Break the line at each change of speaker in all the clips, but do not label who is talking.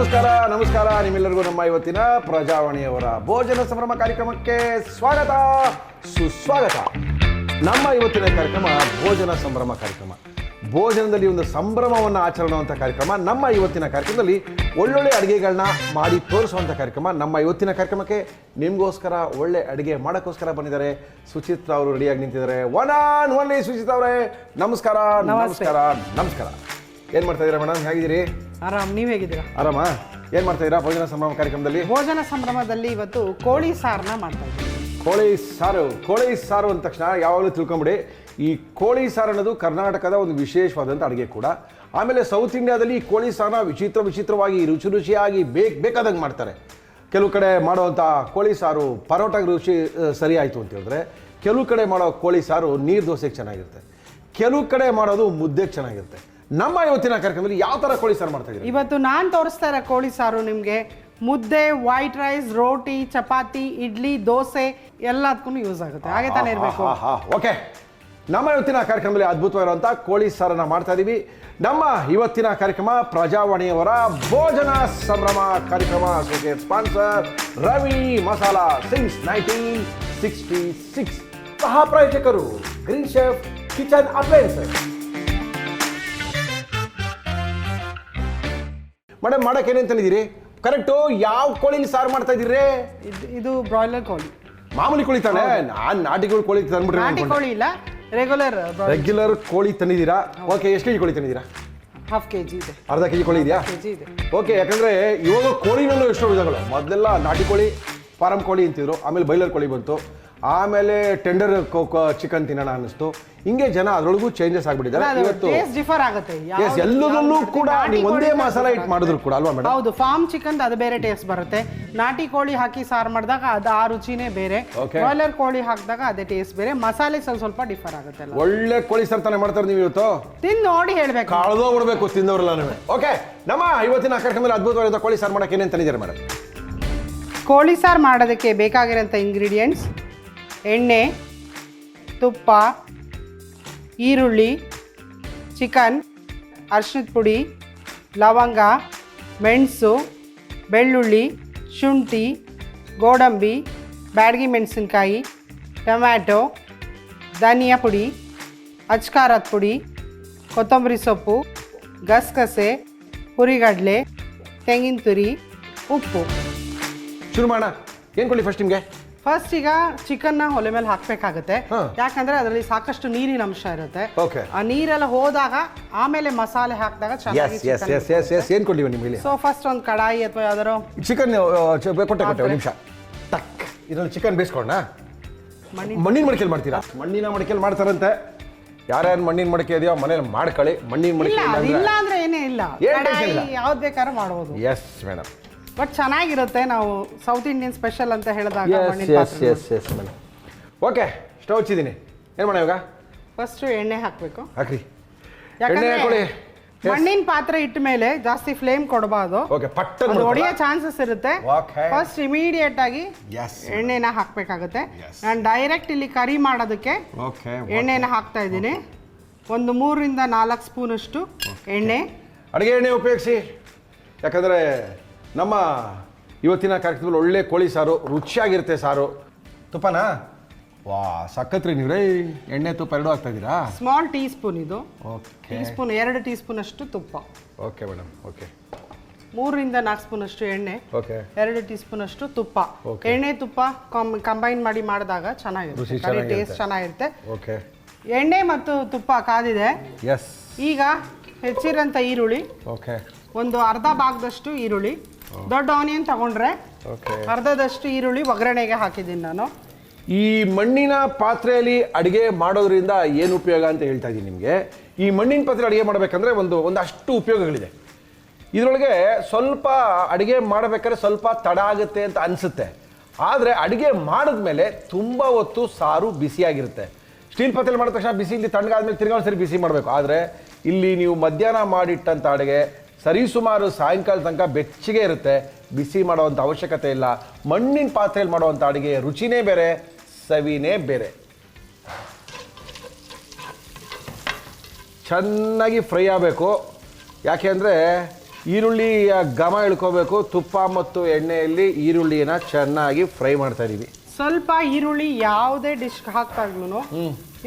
ನಮಸ್ಕಾರ ನಮಸ್ಕಾರ. ನಿಮ್ಮೆಲ್ಲರಿಗೂ ನಮ್ಮ ಇವತ್ತಿನ ಪ್ರಜಾವಾಣಿಯವರ ಭೋಜನ ಸಂಭ್ರಮ ಕಾರ್ಯಕ್ರಮಕ್ಕೆ ಸ್ವಾಗತ ಸುಸ್ವಾಗತ. ನಮ್ಮ ಇವತ್ತಿನ ಕಾರ್ಯಕ್ರಮ ಭೋಜನ ಸಂಭ್ರಮ ಕಾರ್ಯಕ್ರಮ. ಭೋಜನದಲ್ಲಿ ಒಂದು ಸಂಭ್ರಮವನ್ನು ಆಚರಣೆ ಮಾಡುವಂಥ ಕಾರ್ಯಕ್ರಮ. ನಮ್ಮ ಇವತ್ತಿನ ಕಾರ್ಯಕ್ರಮದಲ್ಲಿ ಒಳ್ಳೊಳ್ಳೆ ಅಡುಗೆಗಳನ್ನ ಮಾಡಿ ತೋರಿಸುವಂಥ ಕಾರ್ಯಕ್ರಮ. ನಮ್ಮ ಇವತ್ತಿನ ಕಾರ್ಯಕ್ರಮಕ್ಕೆ ನಿಮಗೋಸ್ಕರ ಒಳ್ಳೆ ಅಡುಗೆ ಮಾಡೋಕ್ಕೋಸ್ಕರ ಬಂದಿದ್ದಾರೆ. ಸುಚಿತ್ರ ಅವರು ರೆಡಿಯಾಗಿ ನಿಂತಿದ್ದಾರೆ. ಒನ್ ಆನ್ ಒನ್ಲಿ ಸುಚಿತ್ರ ಅವರೇ. ನಮಸ್ಕಾರ ನಮಸ್ಕಾರ ನಮಸ್ಕಾರ. ಏನು ಮಾಡ್ತಾ ಇದೀರಾ ಮೇಡಮ್ ಹೇಗಿದ್ದೀರಿ?
ಆರಾಮ್ ನೀವ್ ಹೇಗಿದ್ದೀರಾ?
ಆರಾಮ? ಏನ್ ಮಾಡ್ತಾ ಇದೀರಾ ಭೋಜನ ಸಂಭ್ರಮ ಕಾರ್ಯಕ್ರಮದಲ್ಲಿ?
ಭೋಜನ ಸಂಭ್ರಮದಲ್ಲಿ ಇವತ್ತು ಕೋಳಿ ಸಾರನ್ನ ಮಾಡ್ತಾ ಇದ್ದೀವಿ.
ಕೋಳಿ ಸಾರು ಕೋಳಿ ಸಾರು ಅಂದ ತಕ್ಷಣ ಯಾವಾಗಲೂ ತಿಳ್ಕೊಂಬಿಡಿ ಈ ಕೋಳಿ ಸಾರು ಅನ್ನೋದು ಕರ್ನಾಟಕದ ಒಂದು ವಿಶೇಷವಾದಂಥ ಅಡುಗೆ ಕೂಡ. ಆಮೇಲೆ ಸೌತ್ ಇಂಡಿಯಾದಲ್ಲಿ ಈ ಕೋಳಿ ಸಾರನ್ನ ವಿಚಿತ್ರ ವಿಚಿತ್ರವಾಗಿ ರುಚಿ ರುಚಿಯಾಗಿ ಬೇಕು ಬೇಕಾದಂಗೆ ಮಾಡ್ತಾರೆ. ಕೆಲವು ಕಡೆ ಮಾಡುವಂಥ ಕೋಳಿ ಸಾರು ಪರೋಟಾಗೆ ರುಚಿ ಸರಿಯಾಯಿತು ಸರಿ ಆಯಿತು ಅಂತ ಹೇಳಿದ್ರೆ ಕೆಲವು ಕಡೆ ಮಾಡೋ ಕೋಳಿ ಸಾರು ನೀರು ದೋಸೆಗೆ ಚೆನ್ನಾಗಿರುತ್ತೆ. ಕೆಲವು ಕಡೆ ಮಾಡೋದು ಮುದ್ದೆಗೆ ಚೆನ್ನಾಗಿರುತ್ತೆ. ನಮ್ಮ ಇವತ್ತಿನ ಕಾರ್ಯಕ್ರಮದಲ್ಲಿ ಯಾವ ಥರ ಕೋಳಿ ಸಾರು ಮಾಡ್ತಾ ಇದ್ದೀರಿ?
ಇವತ್ತು ನಾನು ತೋರಿಸ್ತಾ ಇರೋ ಕೋಳಿ ಸಾರು ನಿಮಗೆ ಮುದ್ದೆ ವೈಟ್ ರೈಸ್ ರೋಟಿ ಚಪಾತಿ ಇಡ್ಲಿ ದೋಸೆ ಎಲ್ಲದಕ್ಕೂ ಯೂಸ್ ಆಗುತ್ತೆ. ಹಾಗೆ ತಾನೇ ಇರಬೇಕು.
ಓಕೆ ನಮ್ಮ ಇವತ್ತಿನ ಕಾರ್ಯಕ್ರಮದಲ್ಲಿ ಅದ್ಭುತವಾಗಿರುವಂಥ ಕೋಳಿ ಸಾರನ್ನ ಮಾಡ್ತಾ ಇದೀವಿ. ನಮ್ಮ ಇವತ್ತಿನ ಕಾರ್ಯಕ್ರಮ ಪ್ರಜಾವಾಣಿಯವರ ಭೋಜನ ಸಂಭ್ರಮ ಕಾರ್ಯಕ್ರಮ. Sponsor Ravi Masala since nineteen sixty six ಸಹ ಪ್ರಯೋಜಕರು green chef kitchen appliances madam ಮಾಡಕ್ಕೆ ಏನೇನು ತಂದಿದ್ದೀರಿ ಕರೆಕ್ಟು ಯಾವ ಕೋಳಿಲಿ ಸಾರು ಮಾಡ್ತಾ ಇದ್ದೀರಿ
ಇದು ಇದು ಬ್ರಾಯ್ಲರ್ ಕೋಳಿ.
ಮಾಮೂಲಿ ಕೋಳಿ ತಾನೆ? ನಾನು ನಾಟಿ ಕೋಳಿ ತಂದ್ಬಿಟ್ರೆ
ನಾಟಿ ಕೋಳಿ ಇಲ್ಲ ರೆಗ್ಯುಲರ್
ರೆಗ್ಯುಲರ್ ಕೋಳಿ ತಂದಿದ್ದೀರಾ? ಓಕೆ ಎಷ್ಟು ಕೆಜಿ ಕೋಳಿ ತಂದಿದ್ದೀರಾ?
ಹಾಫ್ ಕೆ ಜಿ ಇದೆ.
ಅರ್ಧ ಕೆಜಿ ಕೋಳಿ ಇದೆಯಾ?
ಕೆ ಜಿ ಇದೆ.
ಓಕೆ ಯಾಕಂದ್ರೆ ಇವಾಗ ಕೋಳಿನಲ್ಲೂ ಎಷ್ಟೋ ವಿಧಗಳು. ಮೊದಲೆಲ್ಲ ನಾಟಿ ಕೋಳಿ ಫಾರಂ ಕೋಳಿ ಅಂತಿದ್ರು. ಆಮೇಲೆ ಬೈಲರ್ ಕೋಳಿ ಬಂತು. ಆಮೇಲೆ ಟೆಂಡರ್ ಚಿಕನ್ ತಿನ್ನೋಣ ಅನ್ನಿಸ್ತು. ಹಿಂಗೆ ಜನ ಅದರೊಳಗೂ ಚೇಂಜಸ್ ಆಗ್ಬಿಟ್ಟಿದ್ದಾರೆ. ಇವತ್ತು
ಟೇಸ್ಟ್ ಡಿಫರ್ ಆಗುತ್ತೆ.
ಎಸ್
ರೀತಿ
ಕೂಡ ನೀವು ಒಂದೇ ಮಸಾಲ ಇಟ್ ಮಾಡಿದ್ರು ಕೂಡ ಅಲ್ವಾ ಮೇಡಮ್
ಹೌದು ಫಾರ್ಮ್ ಚಿಕನ್ ಅದು ಬೇರೆ ಟೇಸ್ಟ್ ಬರುತ್ತೆ. ನಾಟಿ ಕೋಳಿ ಹಾಕಿ ಸಾರು ಮಾಡಿದಾಗ ಅದು ಆ ರುಚಿನೇ ಬೇರೆ.
ಬಾಯ್ಲರ್
ಬ್ರಾಯ್ಲರ್ ಕೋಳಿ ಹಾಕಿದಾಗ ಅದೇ ಟೇಸ್ಟ್ ಬೇರೆ. ಮಸಾಲೆ ಸ್ವಲ್ಪ ಸ್ವಲ್ಪ ಡಿಫರ್ ಆಗುತ್ತೆ
ಒಳ್ಳೆ ಕೋಳಿ ಸರ್ ತಾನೆ ಮಾಡ್ತಾರೆ ನೀವು ಇವತ್ತು.
ತಿಂದು ನೋಡಿ ಹೇಳ್ಬೇಕು.
ಕಳ್ದೋ ಬಿಡ್ಬೇಕು ತಿಂದವ್ರಲ್ಲ ನೀವು ಓಕೆ ನಮ್ಮ ಇವತ್ತಿನ ಕಾರ್ಯಕ್ರಮದಲ್ಲಿ ಅದ್ಭುತವಾದ ಕೋಳಿ ಸಾರು ಮಾಡಕ್ಕೆ ಏನೇನು ತಂದಿದ್ದಾರೆ ಮೇಡಮ್
ಕೋಳಿ ಸಾರು ಮಾಡೋದಕ್ಕೆ ಬೇಕಾಗಿರೋಂಥ ಇಂಗ್ರೀಡಿಯೆಂಟ್ಸ್ ಎಣ್ಣೆ, ತುಪ್ಪ, ಈರುಳ್ಳಿ, ಚಿಕನ್ ಅರ್ಶಿನದ ಪುಡಿ, ಲವಂಗ, ಮೆಣಸು, ಬೆಳ್ಳುಳ್ಳಿ, ಶುಂಠಿ, ಗೋಡಂಬಿ, ಬ್ಯಾಡಗಿ ಮೆಣಸಿನ್ಕಾಯಿ, ಟೊಮ್ಯಾಟೊ, ಧನಿಯಾ ಪುಡಿ, ಅಚ್ಕಾರದ ಪುಡಿ, ಕೊತ್ತಂಬರಿ ಸೊಪ್ಪು, ಗಸಗಸೆ, ಹುರಿಗಡಲೆ, ತೆಂಗಿನ ತುರಿ, ಉಪ್ಪು.
ಶುರು ಮಾಡೋಣ. ಏನು ಕೊಡಿ ಫಸ್ಟ್ ನಿಮಗೆ?
ಫಸ್ಟ್ ಈಗ ಚಿಕನ್ನ ಒಲೆ ಮೇಲೆ ಹಾಕ್ಬೇಕಾಗುತ್ತೆ. ಯಾಕಂದ್ರೆ ಅದರಲ್ಲಿ ಸಾಕಷ್ಟು ನೀರಿನ ಅಂಶ ಇರುತ್ತೆ. ಆ ನೀರೆಲ್ಲ ಹೋದಾಗ ಆಮೇಲೆ ಮಸಾಲೆ ಹಾಕಿದಾಗ
yes yes yes yes yes ಏನು ನಿಮಗೆ
ಸೊ ಫಸ್ಟ್ ಒಂದು ಕಡಾಯಿ ಅಥವಾ ಯಾವ್ದಾರು
ಚಿಕನ್ ಕೊಟ್ಟೆ ಕೊಟ್ಟೆ ಒಂದು ನಿಮಿಷ. ಟಕ್ ಇದರಲ್ಲಿ ಚಿಕನ್ ಬೇಯಿಸ್ಕೊಂಡ
ಮಣ್ಣಿನ
ಮಣ್ಣಿನ ಮಡಿಕೆಯಲ್ಲಿ ಮಾಡ್ತೀರಾ? ಮಣ್ಣಿನ ಮಡಿಕೆಲಿ ಮಾಡ್ತಾರಂತೆ. ಯಾರ್ಯಾರು ಮಣ್ಣಿನ ಮಡಿಕೆ ಇದೆಯೋ ಮನೇಲಿ ಮಾಡ್ಕೊಳ್ಳಿ. ಮಣ್ಣಿನ
ಇಲ್ಲ
ಮಡಿಕೆ
ಇಲ್ಲ ಅಂದ್ರೆ ಏನೇ ಇಲ್ಲ.
ಏನ್
ಕಡಾಯಿ
tension ಇಲ್ಲ.
ಯಾವ್ದು ಬೇಕಾದ್ರೂ ಮಾಡ್ಬೋದು.
ಎಸ್ ಮೇಡಮ್
ಬಟ್ ಚೆನ್ನಾಗಿರುತ್ತೆ ನಾವು ಸೌತ್ ಇಂಡಿಯನ್ ಸ್ಪೆಷಲ್ ಅಂತ ಹೇಳಿದಾಗ
ಎಸ್
ಮಣ್ಣಿನ
yes yes yes madam okay stove ಹಚ್ಚಿದ್ದೀನಿ. ಏನು ಮಾಡೋಣ ಇವಾಗ?
ಫಸ್ಟ್ ಎಣ್ಣೆ ಹಾಕಬೇಕು.
ಹಾಕ್ರಿ. ಎಣ್ಣೆ ಹಾಕೊಳ್ಳಿ.
ಮಣ್ಣಿನ ಪಾತ್ರೆ ಇಟ್ಟ ಮೇಲೆ ಜಾಸ್ತಿ ಫ್ಲೇಮ್ ಕೊಡಬಾರ್ದು.
ಓಕೆ ಪಟ್ಟ
ಅದು ಹೊಡೆಯೋ ಚಾನ್ಸಸ್ ಇರುತ್ತೆ.
Okay.
ಫಸ್ಟ್ ಇಮಿಡಿಯೇಟ್ ಆಗಿ ಎಣ್ಣೆನ ಹಾಕ್ಬೇಕಾಗುತ್ತೆ. ನಾನು ಡೈರೆಕ್ಟ್ ಇಲ್ಲಿ ಕರಿ ಮಾಡೋದಕ್ಕೆ
ಓಕೆ
ಎಣ್ಣೆನ ಹಾಕ್ತಾ ಇದ್ದೀನಿ. ಒಂದು ಮೂರರಿಂದ ನಾಲ್ಕು ಸ್ಪೂನ್ ಅಷ್ಟು ಎಣ್ಣೆ.
ಅಡುಗೆ ಎಣ್ಣೆ ಉಪಯೋಗಿಸಿ. ಯಾಕಂದರೆ ನಮ್ಮ ಇವತ್ತಿನ ಕಾರ್ಯಕ್ರಮದಲ್ಲಿ ಒಳ್ಳೆ ಕೋಳಿ ಸಾರು ರುಚಿಯಾಗಿರುತ್ತೆ ಸಾರು. ತುಪ್ಪನಾ? ವಾ ಸಕ್ಕತ್ರಿ ನೀವು. ರೇ ಎಣ್ಣೆ ತುಪ್ಪ ಎರಡು ಹಾಕ್ತಾ ಇದ್ದೀರಾ?
ಸ್ಮಾಲ್ ಟೀ ಸ್ಪೂನ್ ಇದು.
ಓಕೆ
ಟೀ ಸ್ಪೂನ್ ಎರಡು ಟೀ ಸ್ಪೂನ್ ಅಷ್ಟು ತುಪ್ಪ.
ಓಕೆ ಮೇಡಮ್ ಓಕೆ
ಮೂರರಿಂದ ನಾಲ್ಕು ಸ್ಪೂನ್ ಅಷ್ಟು ಎಣ್ಣೆ.
ಓಕೆ
ಎರಡು ಟೀ ಸ್ಪೂನ್ ಅಷ್ಟು ತುಪ್ಪ.
Okay.
ಎಣ್ಣೆ ತುಪ್ಪ ಕಂಬೈನ್ ಮಾಡಿ ಮಾಡಿದಾಗ
ರುಚಿ
ಚೆನ್ನಾಗಿರುತ್ತೆ ಕರಿ
ಚೆನ್ನಾಗಿರುತ್ತೆ.
ಟೇಸ್ಟ್ ಚೆನ್ನಾಗಿರುತ್ತೆ.
ಓಕೆ
ಎಣ್ಣೆ ಮತ್ತು ತುಪ್ಪ ಕಾದಿದೆ.
ಎಸ್
ಈಗ ಹೆಚ್ಚಿರೋಂಥ ಈರುಳ್ಳಿ.
ಓಕೆ
ಒಂದು ಅರ್ಧ ಭಾಗದಷ್ಟು ಈರುಳ್ಳಿ ದೊಡ್ಡ ಆನಿಯನ್ ತಗೊಂಡ್ರೆ
ಓಕೆ
ಅರ್ಧದಷ್ಟು ಈರುಳ್ಳಿ ಒಗ್ಗರಣೆಗೆ ಹಾಕಿದ್ದೀನಿ ನಾನು.
ಈ ಮಣ್ಣಿನ ಪಾತ್ರೆಯಲ್ಲಿ ಅಡುಗೆ ಮಾಡೋದ್ರಿಂದ ಏನು ಉಪಯೋಗ ಅಂತ ಹೇಳ್ತಾ ಇದ್ದೀನಿ ನಿಮಗೆ. ಈ ಮಣ್ಣಿನ ಪಾತ್ರೆ ಅಡುಗೆ ಮಾಡಬೇಕಂದ್ರೆ ಒಂದು ಒಂದಷ್ಟು ಉಪಯೋಗಗಳಿದೆ. ಇದರೊಳಗೆ ಸ್ವಲ್ಪ ಅಡುಗೆ ಮಾಡಬೇಕಾದ್ರೆ ಸ್ವಲ್ಪ ತಡ ಆಗುತ್ತೆ ಅಂತ ಅನಿಸುತ್ತೆ. ಆದರೆ ಅಡುಗೆ ಮಾಡಿದ್ಮೇಲೆ ತುಂಬ ಹೊತ್ತು ಸಾರು ಬಿಸಿಯಾಗಿರುತ್ತೆ. ಸ್ಟೀಲ್ ಪಾತ್ರೆಯಲ್ಲಿ ಮಾಡಿದ ತಕ್ಷಣ ಬಿಸಿ ಇಲ್ಲಿ ತಣ್ಣಗಾದ್ಮೇಲೆ ತಿರ್ಗಾ ಒಂದ್ಸರಿ ಬಿಸಿ ಮಾಡಬೇಕು. ಆದರೆ ಇಲ್ಲಿ ನೀವು ಮಧ್ಯಾಹ್ನ ಮಾಡಿಟ್ಟಂಥ ಅಡುಗೆ ಸರಿಸುಮಾರು ಸಾಯಂಕಾಲ ತನಕ ಬೆಚ್ಚಗೆ ಇರುತ್ತೆ. ಬಿಸಿ ಮಾಡುವಂಥ ಅವಶ್ಯಕತೆ ಇಲ್ಲ. ಮಣ್ಣಿನ ಪಾತ್ರೆಯಲ್ಲಿ ಮಾಡುವಂಥ ಅಡುಗೆ ರುಚಿನೇ ಬೇರೆ, ಸವಿನೇ ಬೇರೆ. ಚೆನ್ನಾಗಿ ಫ್ರೈ ಆಗಬೇಕು. ಯಾಕೆ ಅಂದರೆ ಈರುಳ್ಳಿಯ ಗಮ ಇಳ್ಕೋಬೇಕು. ತುಪ್ಪ ಮತ್ತು ಎಣ್ಣೆಯಲ್ಲಿ ಈರುಳ್ಳಿನ ಚೆನ್ನಾಗಿ ಫ್ರೈ ಮಾಡ್ತಾ ಇದೀವಿ
ಸ್ವಲ್ಪ ಈರುಳ್ಳಿ ಯಾವುದೇ ಡಿಶ್ ಹಾಕ್ತಾಗ್ಲೂ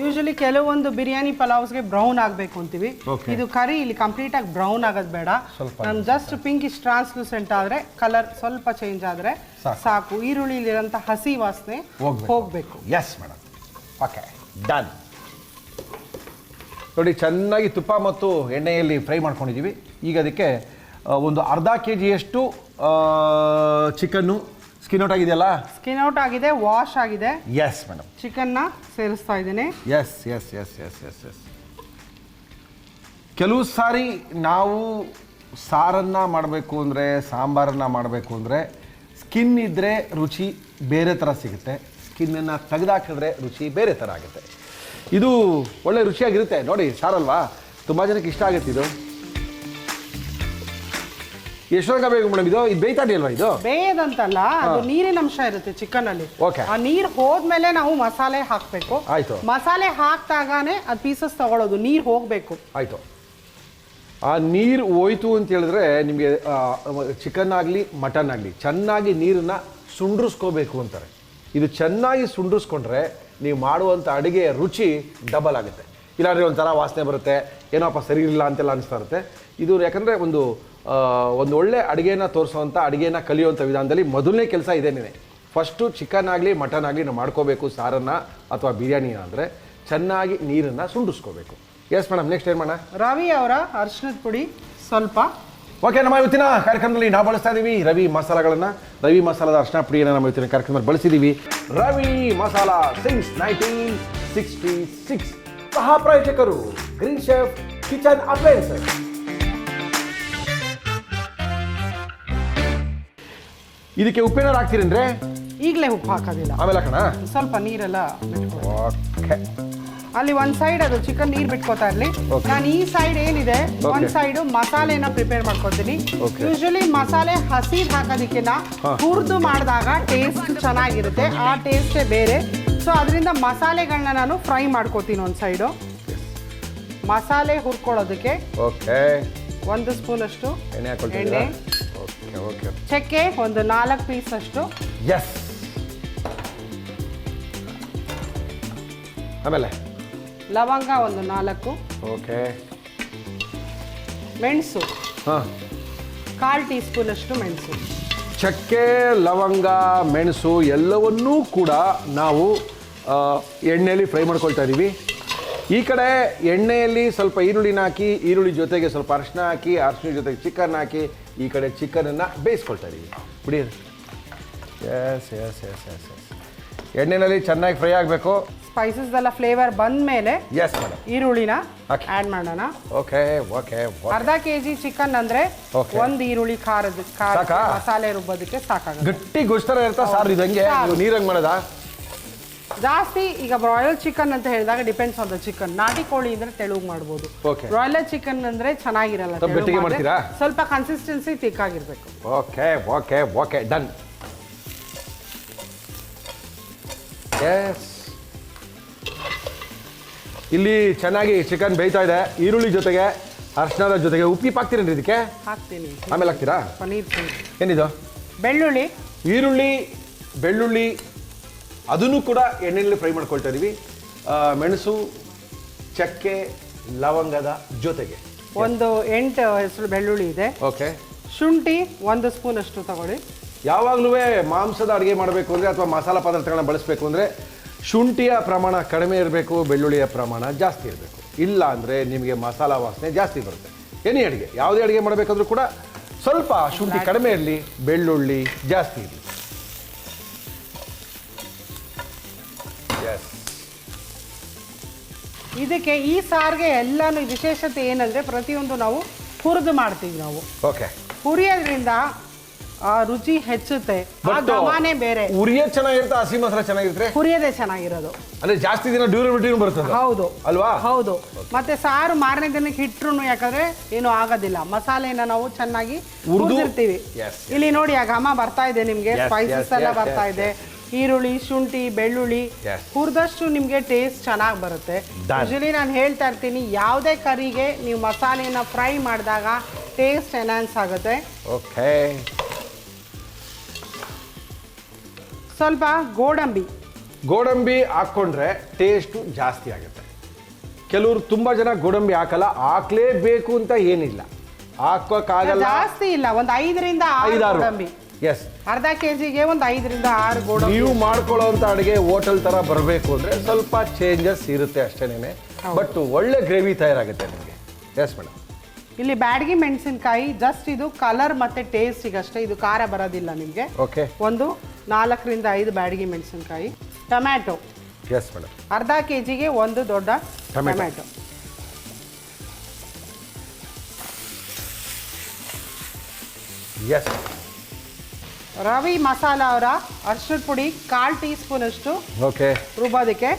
ಯೂಶಲಿ ಕೆಲವೊಂದು ಬಿರಿಯಾನಿ ಪಲಾವ್ಸ್ಗೆ ಬ್ರೌನ್ ಆಗಬೇಕು ಅಂತೀವಿ. ಇದು ಕರಿ ಇಲ್ಲಿ ಕಂಪ್ಲೀಟ್ ಆಗಿ ಬ್ರೌನ್ ಆಗೋದು ಬೇಡ. ನಮ್ ಜಸ್ಟ್ ಪಿಂಕ್ ಇಸ್ ಟ್ರಾನ್ಸ್ಲೂಸೆಂಟ್ ಆದ್ರೆ ಕಲರ್ ಸ್ವಲ್ಪ ಚೇಂಜ್ ಆದ್ರೆ
ಸಾಕು.
ಈರುಳ್ಳಿ ಈರುಳ್ಳಿಲಿರೋಂಥ ಹಸಿ ವಾಸನೆ
ಹೋಗ್ಬೇಕು. ಎಸ್ ಮೇಡಮ್ ಓಕೆ ಡನ್ ನೋಡಿ ಚೆನ್ನಾಗಿ ತುಪ್ಪ ಮತ್ತು ಎಣ್ಣೆಯಲ್ಲಿ ಫ್ರೈ ಮಾಡ್ಕೊಂಡಿದ್ದೀವಿ. ಈಗ ಅದಕ್ಕೆ ಒಂದು ಅರ್ಧ ಕೆ ಜಿಯಷ್ಟು ಚಿಕನ್ನು? ಸ್ಕಿನ್ ಔಟ್ ಆಗಿದೆಯಲ್ಲ?
ಸ್ಕಿನ್ ಔಟ್ ಆಗಿದೆ ವಾಶ್ ಆಗಿದೆ.
ಎಸ್ ಮೇಡಮ್
ಚಿಕನ್ನ ಸೇರಿಸ್ತಾ ಇದ್ದೀನಿ.
Yes yes yes yes yes yes ಕೆಲವು ಸಾರಿ ನಾವು ಸಾರನ್ನು ಮಾಡಬೇಕು ಅಂದರೆ ಸಾಂಬಾರನ್ನು ಮಾಡಬೇಕು ಅಂದರೆ ಸ್ಕಿನ್ ಇದ್ದರೆ ರುಚಿ ಬೇರೆ ಥರ ಸಿಗುತ್ತೆ. ಸ್ಕಿನ್ನನ್ನು ತೆಗೆದಾಕಿದ್ರೆ ರುಚಿ ಬೇರೆ ಥರ ಆಗುತ್ತೆ. ಇದು ಒಳ್ಳೆ ರುಚಿಯಾಗಿರುತ್ತೆ. ನೋಡಿ ಸಾರಲ್ವಾ ತುಂಬ ಜನಕ್ಕೆ ಇಷ್ಟ ಆಗುತ್ತೆ ಇದು. ಎಷ್ಟೊಂದು ಬೇಕು ಮೇಡಮ್ ಇದು? ಇದು ಬೇಯ್ತಾ ಇದೆಯಲ್ವಾ ಇದು?
ಬೇಯದಂತಲ್ಲ ಅದು ನೀರಿನ ಅಂಶ ಇರುತ್ತೆ ಚಿಕನ್ ಅಲ್ಲಿ
Okay.
ಆ ನೀರ್ ಹೋದ್ಮೇಲೆ ನಾವು ಮಸಾಲೆ ಹಾಕ್ಬೇಕು.
ಆಯ್ತು.
ಮಸಾಲೆ ಹಾಕ್ದಾಗಾನೆ ಅದು ಪೀಸಸ್ ತಗೊಳ್ಳೋದು ನೀರ್ ಹೋಗ್ಬೇಕು.
ಆಯಿತು. ಆ ನೀರು ಹೋಯ್ತು ಅಂತ ಹೇಳಿದ್ರೆ ನಿಮಗೆ ಚಿಕನ್ ಆಗಲಿ ಮಟನ್ ಆಗಲಿ ಚೆನ್ನಾಗಿ ನೀರನ್ನ ಸುಂಡ್ರಿಸ್ಕೋಬೇಕು ಅಂತಾರೆ. ಇದು ಚೆನ್ನಾಗಿ ಸುಂಡ್ರಿಸ್ಕೊಂಡ್ರೆ ನೀವು ಮಾಡುವಂಥ ಅಡುಗೆಯ ರುಚಿ ಡಬಲ್ ಆಗುತ್ತೆ. ಇಲ್ಲಾಂದರೆ ಒಂಥರ ವಾಸನೆ ಬರುತ್ತೆ ಏನೋಪ್ಪ ಸರಿ ಇರಲಿಲ್ಲ ಅಂತೆಲ್ಲ ಅನಿಸ್ತಾ ಇರುತ್ತೆ. ಇದು ಯಾಕಂದರೆ ಒಂದು ಒಂದು ಒಳ್ಳೆ ಅಡುಗೆನ ತೋರಿಸುವಂಥ ಅಡುಗೆನ ಕಲಿಯುವಂಥ ವಿಧಾನದಲ್ಲಿ ಮೊದಲನೇ ಕೆಲಸ ಇದೇನೇ ಫಸ್ಟು ಚಿಕನ್ ಆಗಲಿ ಮಟನ್ ಆಗಲಿ ನಾವು ಮಾಡ್ಕೋಬೇಕು ಸಾರನ್ನು ಅಥವಾ ಬಿರಿಯಾನಿ ಅಂದರೆ ಚೆನ್ನಾಗಿ ನೀರನ್ನು ಸುಂಡಿಸ್ಕೋಬೇಕು ಎಸ್ ಮೇಡಮ್ ನೆಕ್ಸ್ಟ್ ಏನು ಮಾಡೋಣ?
ರವಿ ಅವರ ಅರ್ಶಿನದ ಪುಡಿ ಸ್ವಲ್ಪ.
ಓಕೆ ನಮ್ಮ ಇವತ್ತಿನ ಕಾರ್ಯಕ್ರಮದಲ್ಲಿ ನಾವು ಬಳಸ್ತಾ ಇದ್ದೀವಿ ರವಿ ಮಸಾಲಗಳನ್ನು. ರವಿ ಮಸಾಲದ ಅರ್ಶನ ಪುಡಿಯನ್ನು ನಮ್ಮ ಇವತ್ತಿನ ಕಾರ್ಯಕ್ರಮದಲ್ಲಿ ಬಳಸಿದ್ದೀವಿ Ravi Masala since nineteen sixty six. ಸಹ ಪ್ರಾಯೋಜಕರು ಗ್ರೀನ್ ಶೆಫ್ ಕಿಚನ್ ಅಪ್ಲಯನ್ಸಸ್ ಇದಕ್ಕೆ ಉಪ್ಪೇನಾರು ಹಾಕ್ತೀರೇನ್ರಿ
ಈಗಲೇ ಉಪ್ಪು ಹಾಕೋದಿಲ್ಲ.
ಆಮೇಲೆ ಹಾಕೋಣ?
ಸ್ವಲ್ಪ ನೀರೆಲ್ಲ ಬಿಟ್ಕೊಳ್ಳಿ.
ಓಕೆ.
ಅಲ್ಲಿ ಒಂದ್ ಸೈಡ್ ಅದು ಚಿಕನ್ ನೀರ್ ಬಿಟ್ಕೋತಾ ಇರ್ಲಿ.
Okay.
ನಾನು ಈ ಸೈಡ್ ಏನಿದೆ ಒಂದ್. ಸೈಡ್ ಮಸಾಲೆನ ಪ್ರಿಪೇರ್ ಮಾಡ್ಕೊತೀನಿ.
Okay.
ಯೂಶಲಿ ಮಸಾಲೆ ಹಸಿ ಹಾಕೋದಕ್ಕಿಂತ ಹುರಿದು ಮಾಡಿದಾಗ ಟೇಸ್ಟ್ ಚೆನ್ನಾಗಿರುತ್ತೆ. ಆ ಟೇಸ್ಟೇ ಬೇರೆ. ಸೊ ಅದರಿಂದ ಮಸಾಲೆಗಳನ್ನ ನಾನು ಫ್ರೈ ಮಾಡ್ಕೋತೀನಿ ಒಂದು ಸೈಡು ಮಸಾಲೆ ಹುರ್ಕೊಳ್ಳೋದಕ್ಕೆ
ಓಕೆ.
ಒಂದು ಸ್ಪೂನ್ ಅಷ್ಟು
ಎಣ್ಣೆ. ಓಕೆ.
ಚಕ್ಕೆ ಒಂದು ನಾಲ್ಕು ಪೀಸ್ ಅಷ್ಟು.
ಎಸ್ ಆಮೇಲೆ?
ಲವಂಗ ಒಂದು ನಾಲ್ಕು.
ಓಕೆ.
ಮೆಣಸು.
ಹಾಂ.
ಕಾಲು ಟೀ ಸ್ಪೂನ್ ಅಷ್ಟು ಮೆಣಸು.
ಚಕ್ಕೆ ಲವಂಗ ಮೆಣಸು ಎಲ್ಲವನ್ನೂ ಕೂಡ ನಾವು ಎಣ್ಣೆಯಲ್ಲಿ ಫ್ರೈ ಮಾಡ್ಕೊಳ್ತಾ ಇದ್ದೀವಿ ಈ ಕಡೆ ಎಣ್ಣೆಯಲ್ಲಿ ಸ್ವಲ್ಪ ಈರುಳ್ಳಿನ ಹಾಕಿ ಈರುಳ್ಳಿ ಜೊತೆಗೆ ಸ್ವಲ್ಪ ಅರಿಶಿನ ಹಾಕಿ ಅರಿಶಿನ ಜೊತೆಗೆ ಚಿಕನ್ ಹಾಕಿ ಈ ಕಡೆ ಚಿಕನನ್ನು ಬೇಯಿಸ್ಕೊಳ್ತಾ ಇದ್ದೀವಿ ಬಿಡಿ yes yes yes yes yes ಎಣ್ಣೆನಲ್ಲಿ ಚೆನ್ನಾಗಿ ಫ್ರೈ ಆಗಬೇಕು.
ಸ್ಪೈಸಸ್ ಎಲ್ಲ ಫ್ಲೇವರ್ ಬಂದ ಮೇಲೆ
ಎಸ್ ಮೇಡಮ್
ಈರುಳ್ಳಿನ. ಆ್ಯಡ್ ಮಾಡೋಣ.
ಓಕೆ ಓಕೆ
ಅರ್ಧ ಕೆ ಜಿ ಚಿಕನ್ ಅಂದರೆ
Okay.
ಒಂದು ಈರುಳ್ಳಿ ಖಾರದ ಖಾರ
ಸಾಕಾ?
ಮಸಾಲೆ ರುಬ್ಬೋದಕ್ಕೆ ಸಾಕಾಗುತ್ತೆ.
ಗಟ್ಟಿ ಗೊಜ್ತರ ಇರ್ತಾ ಸಾರು ಇದಂಗೆ. ನೀವು ನೀರಂಗೆ ಮಾಡೋದಾ?
ಜಾಸ್ತಿ ಈಗ ಬ್ರಾಯ್ಲರ್ ಚಿಕನ್ ಅಂತ ಹೇಳಿದಾಗ ಡಿಪೆಂಡ್ಸ್ ಆನ್ ದ ಚಿಕನ್ ನಾಟಿ ಕೋಳಿ ಅಂದ್ರೆ ತೆಳುಗ್ ಮಾಡ್ಬೋದು.
Okay.
ಬ್ರಾಯ್ಲರ್ ಚಿಕನ್ ಅಂದ್ರೆ ಚೆನ್ನಾಗಿರಲ್ಲ
ಸ್ವಲ್ಪ
ತೆಳುಗ್
ಗಟ್ಟಿಗೆ
ಮಾಡಿದ್ರೆ
ಮಾಡ್ತೀರಾ?
ಸ್ವಲ್ಪ ಕನ್ಸಿಸ್ಟೆನ್ಸಿ ತಿಕ್ ಆಗಿರ್ಬೇಕು.
Okay okay okay done yes ಇಲ್ಲಿ ಚೆನ್ನಾಗಿ ಚಿಕನ್ ಬೇಯ್ತಾ ಇದೆ. ಈರುಳ್ಳಿ ಜೊತೆಗೆ ಅರ್ಶಿನದ ಜೊತೆಗೆ ಉಪ್ಪಿಪ್ ಹಾಕ್ತೀರೇನ್ರಿ ಇದಕ್ಕೆ?
ಹಾಕ್ತೀನಿ.
ಆಮೇಲೆ ಹಾಕ್ತೀರಾ?
ಪನೀರ್ ಪುಡಿ.
ಏನಿದು?
ಬೆಳ್ಳುಳ್ಳಿ.
ಈರುಳ್ಳಿ ಬೆಳ್ಳುಳ್ಳಿ ಅದನ್ನು ಕೂಡ ಎಣ್ಣೆಯಲ್ಲಿ ಫ್ರೈ ಮಾಡ್ಕೊಳ್ತಾ ಇದೀವಿ. ಆ, ಮೆಣಸು ಚಕ್ಕೆ ಲವಂಗದ ಜೊತೆಗೆ.
ಒಂದು ಎಂಟು ಹೆಸರು ಬೆಳ್ಳುಳ್ಳಿ ಇದೆ.
ಓಕೆ.
ಶುಂಠಿ ಒಂದು ಸ್ಪೂನ್ ಅಷ್ಟು ತಗೊಳ್ಳಿ.
ಯಾವಾಗಲೂ ಮಾಂಸದ ಅಡುಗೆ ಮಾಡಬೇಕು ಅಂದರೆ ಅಥವಾ ಮಸಾಲ ಪದಾರ್ಥಗಳನ್ನ ಬಳಸಬೇಕು ಅಂದರೆ ಶುಂಠಿಯ ಪ್ರಮಾಣ ಕಡಿಮೆ ಇರಬೇಕು ಬೆಳ್ಳುಳ್ಳಿಯ ಪ್ರಮಾಣ ಜಾಸ್ತಿ ಇರಬೇಕು. ಇಲ್ಲ ಅಂದರೆ ನಿಮಗೆ ಮಸಾಲ ವಾಸನೆ ಜಾಸ್ತಿ ಬರುತ್ತೆ. ಎನಿ ಅಡುಗೆ. ಯಾವುದೇ ಅಡುಗೆ ಮಾಡಬೇಕಾದ್ರೂ ಕೂಡ ಸ್ವಲ್ಪ ಶುಂಠಿ ಕಡಿಮೆ ಇರಲಿ ಬೆಳ್ಳುಳ್ಳಿ ಜಾಸ್ತಿ ಇರಲಿ ಎಸ್
ಇದಕ್ಕೆ ಈ ಸಾರಿಗೆ ಎಲ್ಲಾನು ವಿಶೇಷತೆ ಏನಂದ್ರೆ ಪ್ರತಿಯೊಂದು ನಾವು ಹುರಿದು ಮಾಡ್ತೀವಿ ನಾವು.
ಓಕೆ.
ಹುರಿಯೋದ್ರಿಂದ ಆ ರುಚಿ ಹೆಚ್ಚುತ್ತೆ. ಆ ಘಮನೇ ಬೇರೆ.
ಉರಿಯೋದು ಚೆನ್ನಾಗಿರುತ್ತೆ ಹಸಿ ಮಸಾಲ ಚೆನ್ನಾಗಿರುತ್ತೆ?
ಹುರಿಯೋದೇ ಚೆನ್ನಾಗಿರೋದು.
ಅಂದ್ರೆ ಜಾಸ್ತಿ ದಿನ ಡ್ಯೂರಬಿಲಿಟಿನೂ ಬರ್ತದೆ.
ಹೌದು.
ಅಲ್ವಾ?
ಹೌದು. ಮತ್ತೆ ಸಾರು ಮಾರನೇ ದಿನಕ್ಕೆ ಇಟ್ಟರು ಯಾಕಂದ್ರೆ ಏನು ಆಗೋದಿಲ್ಲ. ಮಸಾಲೆನ ನಾವು ಚೆನ್ನಾಗಿ
ಹುರ್ದು-
ಹುರಿದಿರ್ತೀವಿ.
Yes,
ಇಲ್ಲಿ ನೋಡಿ ಆ ಘಮ ಬರ್ತಾ ಇದೆ ನಿಮ್ಗೆ.
Yes,
ಸ್ಪೈಸಸ್
yes,
ಎಲ್ಲ
yes,
ಬರ್ತಾ
yes,
ಇದೆ. ಈರುಳ್ಳಿ ಶುಂಠಿ ಬೆಳ್ಳುಳ್ಳಿ. ಹುರಿದಷ್ಟು ನಿಮಗೆ ಟೇಸ್ಟ್ ಚೆನ್ನಾಗಿ ಬರುತ್ತೆ. ಯೂಶಲಿ ನಾನು ಹೇಳ್ತಾ ಇರ್ತೀನಿ ಯಾವುದೇ ಕರಿಗೆ ನೀವು ಮಸಾಲೆನ ಫ್ರೈ ಮಾಡಿದಾಗ ಟೇಸ್ಟ್ ಎನ್ಹಾನ್ಸ್ ಆಗುತ್ತೆ.
ಓಕೆ
ಸ್ವಲ್ಪ ಗೋಡಂಬಿ.
ಗೋಡಂಬಿ ಹಾಕ್ಕೊಂಡ್ರೆ ಟೇಸ್ಟು ಜಾಸ್ತಿ ಆಗುತ್ತೆ. ಕೆಲವರು ತುಂಬ ಜನ ಗೋಡಂಬಿ ಹಾಕಲ್ಲ ಹಾಕ್ಲೇಬೇಕು ಅಂತ ಏನಿಲ್ಲ. ಹಾಕೋಕ್ಕಾಗಲ್ಲ
ಜಾಸ್ತಿ ಇಲ್ಲ ಒಂದು ಐದರಿಂದ
ಐದಾರು.
ಗೋಡಂಬಿ.
ಎಸ್
ಅರ್ಧ ಕೆ ಜಿಗೆ ಒಂದು ಐದರಿಂದ ಆರು ಗೋಡ
ನೀವು ಮಾಡ್ಕೊಳ್ಳೋವಂಥ ಅಡುಗೆ ಹೋಟೆಲ್ ಥರ ಬರಬೇಕು ಅಂದರೆ ಸ್ವಲ್ಪ ಚೇಂಜಸ್ ಇರುತ್ತೆ ಅಷ್ಟೇನೆ ಬಟ್ ಒಳ್ಳೆ ಗ್ರೇವಿ ತಯಾರಾಗುತ್ತೆ ನಿಮಗೆ. ಎಸ್ ಮೇಡಮ್
ಇಲ್ಲಿ ಬ್ಯಾಡಗಿ ಮೆಣಸಿನ್ಕಾಯಿ ಜಸ್ಟ್ ಇದು ಕಲರ್ ಮತ್ತೆ ಟೇಸ್ಟಿಗಷ್ಟೇ ಇದು ಖಾರ ಬರೋದಿಲ್ಲ ನಿಮಗೆ.
ಓಕೆ
ಒಂದು ನಾಲ್ಕರಿಂದ ಐದು ಬ್ಯಾಡಗಿ ಮೆಣಸಿನಕಾಯಿ. ಟೊಮ್ಯಾಟೊ.
ಎಸ್ ಮೇಡಮ್
ಅರ್ಧ ಕೆ ಜಿಗೆ ಒಂದು ದೊಡ್ಡ. ಟೊಮ್ಯಾಟೊ.
ಎಸ್
ರವಿ ಮಸಾಲ ಅವರ ಅರ್ಶಿಣ ಪುಡಿ ಕಾಲು ಟೀ ಸ್ಪೂನ್ ಅಷ್ಟು
ಓಕೆ.
ರುಬ್ಬೋದಕ್ಕೆ.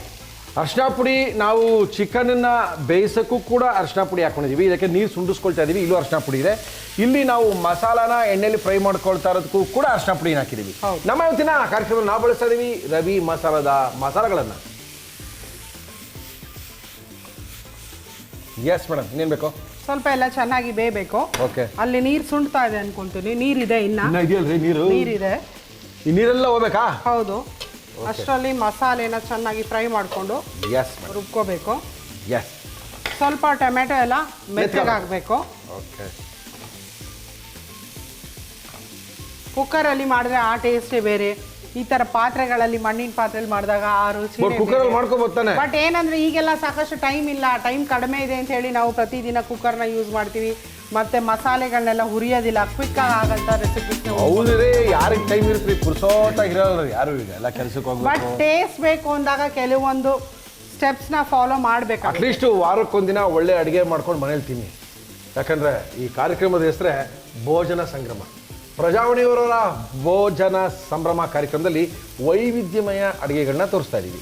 ಅರ್ಶಿನ ಪುಡಿ ನಾವು ಚಿಕನನ್ನು ಬೇಯಿಸೋಕ್ಕೂ ಕೂಡ ಅರ್ಶಿನ ಪುಡಿ ಹಾಕೊಂಡಿದ್ದೀವಿ ಇದಕ್ಕೆ ನೀರು ಸುಂಡಿಸ್ಕೊಳ್ತಾ ಇದ್ದೀವಿ ಇಲ್ಲೂ ಅರ್ಶಿನ ಪುಡಿ ಇದೆ. ಇಲ್ಲಿ ನಾವು ಮಸಾಲಾನ ಎಣ್ಣೆಲಿ ಫ್ರೈ ಮಾಡ್ಕೊಳ್ತಾ ಇರೋದಕ್ಕೂ ಕೂಡ ಅರ್ಶಿನ ಪುಡಿನ ಹಾಕಿದ್ದೀವಿ ನಮ್ಮ ಇವತ್ತಿನ ಕಾರ್ಯಕ್ರಮ ನಾವು ಬಳಸ್ತಾ ಇದ್ದೀವಿ ರವಿ ಮಸಾಲದ ಮಸಾಲೆಗಳನ್ನು. ಎಸ್ ಮೇಡಮ್ ಇನ್ನೇನು ಬೇಕು?
ಸ್ವಲ್ಪ ಎಲ್ಲ ಚೆನ್ನಾಗಿ ಬೇಯಬೇಕು.
ಓಕೆ.
ಅಲ್ಲಿ ನೀರು ಸುಣ್ತಾ ಇದೆ ಅನ್ಕೊಂತೀನಿ. ನೀರಿದೆ ಇನ್ನ.
ಇನ್ನ ಇದೆಯಲ್ರಿ ನೀರು?
ನೀರಿದೆ.
ಈ ನೀರೆಲ್ಲ ಹೋಗ್ಬೇಕಾ?
ಹೌದು. ಅಷ್ಟರಲ್ಲಿ ಮಸಾಲೆನ ಚೆನ್ನಾಗಿ ಫ್ರೈ ಮಾಡಿಕೊಂಡು
ಎಸ್
ರುಬ್ಕೋಬೇಕು.
ಎಸ್
ಸ್ವಲ್ಪ ಟೊಮೆಟೊ ಎಲ್ಲ ಮೆತ್ತಗಾಗಬೇಕು.
ಓಕೆ.
ಕುಕ್ಕರಲ್ಲಿ ಮಾಡಿದ್ರೆ ಆ ಟೇಸ್ಟೇ ಬೇರೆ. ಈ ತರ ಪಾತ್ರೆಗಳಲ್ಲಿ ಮಣ್ಣಿನ ಪಾತ್ರೆಯಲ್ಲಿ ಮಾಡಿದಾಗ ಆ ರುಚಿ
ಕುಕ್ಕರಲ್ಲಿ ಮಾಡ್ಕೋಬೋದಾನೆ
ಬಟ್ ಏನಂದ್ರೆ ಈಗೆಲ್ಲ ಸಾಕಷ್ಟು ಟೈಮ್ ಇಲ್ಲ. ಟೈಮ್ ಕಡಿಮೆ ಇದೆ ಅಂತ ಹೇಳಿ ನಾವು ಪ್ರತಿದಿನ ಕುಕ್ಕರ್ನ ಯೂಸ್ ಮಾಡ್ತೀವಿ. ಮತ್ತೆ ಮಸಾಲೆಗಳನ್ನೆಲ್ಲ ಹುರಿಯೋದಿಲ್ಲ. ಕ್ವಿಕ್ ಆಗಂತ ರೆಸಿಪೀಸ್
ಹೌದ್ರಿ ಯಾರಿಗೆ ಟೈಮ್ ಇರ್ತ್ರಿ ಯಾರು ಈಗ. ಎಲ್ಲ ಕೆಲ್ಸಕ್ಕೆ
ಬಟ್ ಟೇಸ್ಟ್ ಬೇಕು ಅಂದಾಗ ಕೆಲವೊಂದು ಸ್ಟೆಪ್ಸ್ನ ಫಾಲೋ ಮಾಡ್ಬೇಕು
ಅಟ್ಲೀಸ್ಟ್ ವಾರಕ್ಕೊಂದಿನ ಒಳ್ಳೆ ಅಡುಗೆ ಮಾಡ್ಕೊಂಡು ಮನೇಲಿ ತಿನ್ನಿ. ಯಾಕಂದ್ರೆ ಈ ಕಾರ್ಯಕ್ರಮದ ಹೆಸರೇ ಭೋಜನ ಸಂಗ್ರಮ ಪ್ರಜಾವಣಿಯವರ ಭೋಜನ ಸಂಭ್ರಮ ಕಾರ್ಯಕ್ರಮದಲ್ಲಿ ವೈವಿಧ್ಯಮಯ ಅಡುಗೆಗಳನ್ನ ತೋರಿಸ್ತಾ ಇದ್ದೀವಿ